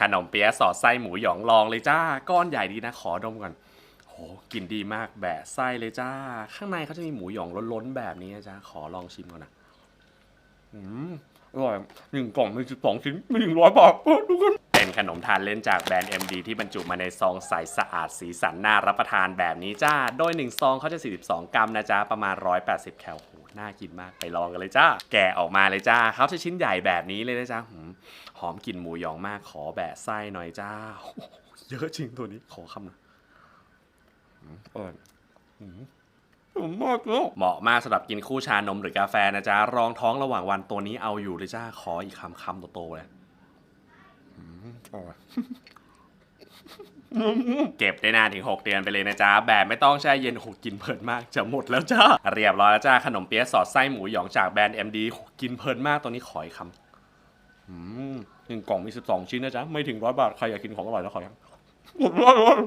ขนมเปี๊ยะสอดไส้หมูหยองลองเลยจ้า ก้อนใหญ่ดีนะขอดมก่อนโหกลิ่นดีมากแบะไส้เลยจ้า ข้างในเขาจะมีหมูหยองล้นๆแบบนี้นะจ้าขอลองชิมก่อนนะอืมอร่อยหนึ่งกล่องมีสิบสองชิ้นมีหนึ่งร้อยบาทดูกันเป็นขนมทานเล่นจากแบรนด์ MD ที่บรรจุมาในซองใสสะอาดสีสันน่ารับประทานแบบนี้จ้า โดย 1 ซองเขาจะ 42 กรัมนะจ๊ะประมาณ 180 แคลโหน่ากินมากไปลองกันเลยจ้า แกะออกมาเลยจ้าเขาจะชิ้นใหญ่แบบนี้เลยนะจ๊ะ หอมกลิ่นหมูยองมากขอแบะไส้หน่อยจ้าเยอะจริงตัวนี้ขอคำหน่อยอืมออมมากเลยเหมาะมากสำหรับกินคู่ชานมหรือกาแฟนะจ๊ะรองท้องระหว่างวันตัวนี้เอาอยู่เลยจ้าขออีกคำคำโตๆเลยอร่อยเก็บได้นานถึง 6 เดือนไปเลยนะจ๊ะ แบบไม่ต้องแช่เย็นหกกินเพลินมากจะหมดแล้วจ้า เรียบร้อยแล้วจ้า ขนมเปี๊ยะสอดไส้หมูหยองจากแบรนด์ MD โหกินเพลินมากตัวนี้ขออีกคำ หนึ่งกล่องมีสิบสองชิ้นนะจ๊ะ ไม่ถึงร้อยบาท ใครอยากกินของอร่อยแล้วขอยัง